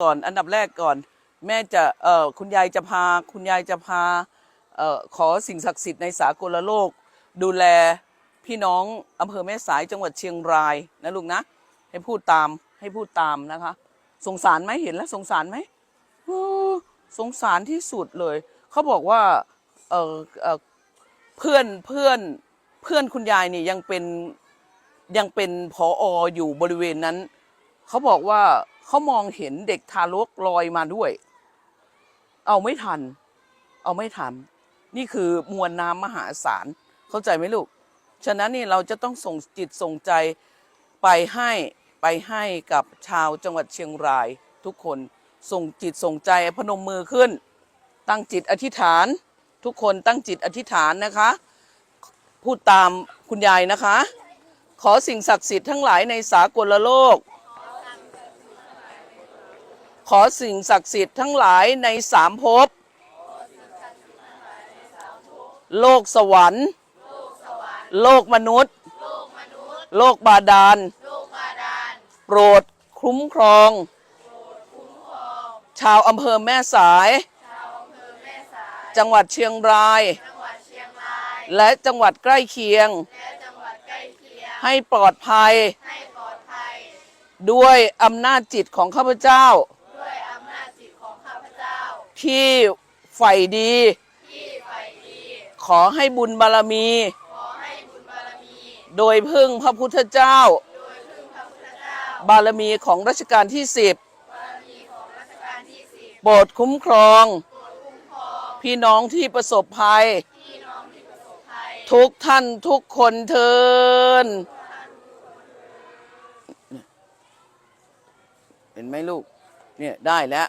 ก่อนอันดับแรกก่อน แม่จะเอ่อคุณยายจะพา คุณยายจะพาเอ่อขอสิ่งศักดิ์สิทธิ์ในสากลโลก ดูแลพี่น้องอำเภอแม่สายจังหวัดเชียงรายนะลูกนะ ให้พูดตามให้พูดตามนะคะ สงสารไหมเห็นแล้วสงสารไหมโอ้สงสารที่สุดเลย เขาบอกว่าเอ่อเอ่อเพื่อนเพื่อนเพื่อนคุณยายนี่ยังเป็นยังเป็นผอออยู่บริเวณนั้น เขาบอกว่า เขามองเห็นเด็กทารกลอยมาด้วย เอาไม่ทัน เอาไม่ทัน นี่คือมวลน้ำมหาศาล เข้าใจไหมลูก ฉะนั้นนี่เราจะต้องส่งจิตส่งใจไปให้ไปให้กับชาวจังหวัดเชียงรายทุกคนส่งจิตส่งใจพนมมือขึ้น ตั้งจิตอธิษฐาน ทุกคนตั้งจิตอธิษฐานนะคะ พูดตามคุณยายนะคะ ขอสิ่งศักดิ์สิทธิ์ทั้งหลายในสากลโลก ขอสิ่งศักดิ์สิทธิ์ทั้งหลายในสามภพ โลกสวรรค์ โลกมนุษย์ โลกบาดาล โปรดคุ้มครอง ชาวอำเภอแม่สาย จังหวัดเชียงราย และจังหวัดใกล้เคียง ให้ปลอดภัยด้วยอำนาจจิตของข้าพเจ้า ที่ใฝ่ดี ขอให้บุญบารมี โดยพึ่งพระพุทธเจ้า บารมีของรัชกาลที่สิบโปรดคุ้มครอง พี่น้องที่ประสบภัย ทุกท่านทุกคนเทินเห็นไหมลูก เนี่ย ได้แล้ว